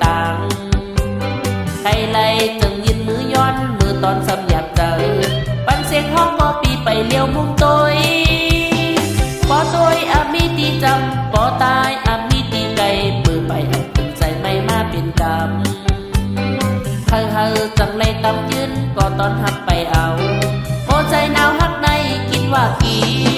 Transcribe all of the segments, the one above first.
tàng Hay lây từng nhìn mưa yon mưa toàn xâm nhập tờ Bắn xe khóc có bị bày liều mung tôi Có tôi à mi đi chăm Có tai à mi đi cây Bữa bày học từng dạy may ma biển cầm Hờ hờ chẳng lấy tóc dưng Có toàn hấp bày ảo Ô dạy nào hắc này kín hoa kín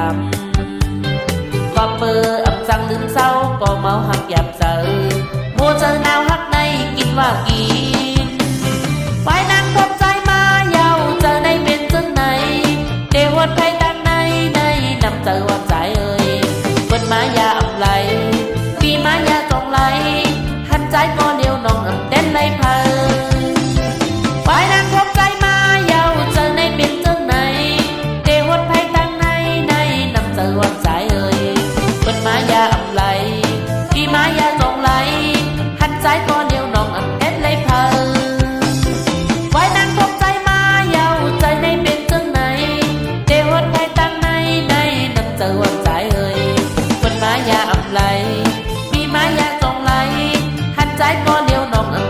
ามก็เปืออำจังลืมเศร้าก็เมาหักหยับเจอโมเจอหนาวหักในกินว่ากินไว้นางทบใจมาเยาเจอในเป็นจังไหนเดวดไพตั้งในในนำเจอว่าใจเอ่ยเปิดมายาอำไหลปีมายาจองไหลหันใจ ไหลพี่ไม้ยาจงไหลหันใจก่อนเดียวน้องอับเอ็ดเลยเพลไว้นั้นพบใจมาเยาใจในเป็นจังไหนเดี๋จหดใครตั้งในในน้ำเจอวันใจเอ่ยคนไม้ยาอับไหลพี่ไม้ยาจงไหลหันใจก่อนเดียวน้องอับ